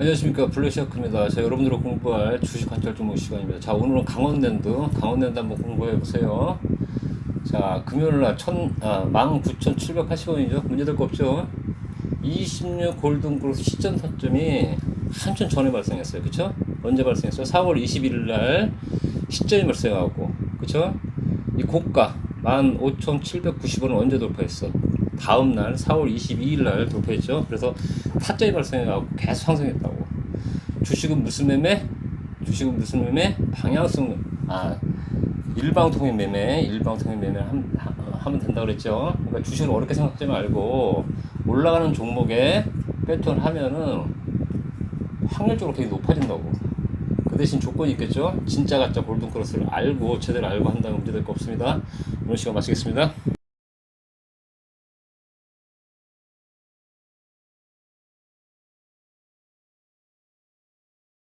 안녕하십니까 블루셔크입니다. 자 여러분들과 공부할 주식 관찰 종목 시간입니다. 자 오늘은 강원랜드 강원랜드 한번 공부해 보세요. 자 금요일날 천 아, 19,780원이죠. 문제될 거 없죠. 26 골든그로스 시점 타점이 한참 전에 발생했어요. 그쵸? 언제 발생했어요? 4월 21일 날 시점이 발생하고 그쵸? 이 고가 15,790원을 언제 돌파했어? 다음 날 4월 22일 날 돌파했죠. 그래서 타점이 발생해갖고 계속 상승했다고. 주식은 무슨 매매? 주식은 무슨 매매? 방향성 아 일방통행 매매, 일방통행 매매 함- 하- 하면 된다 그랬죠. 그러니까 주식을 어렵게 생각하지 말고 올라가는 종목에 패턴 하면은 확률적으로 되게 높아진다고. 그 대신 조건이 있겠죠. 진짜 가짜 골든 크로스를 알고 제대로 알고 한다면 문제될 거 없습니다. 오늘 시간 마치겠습니다.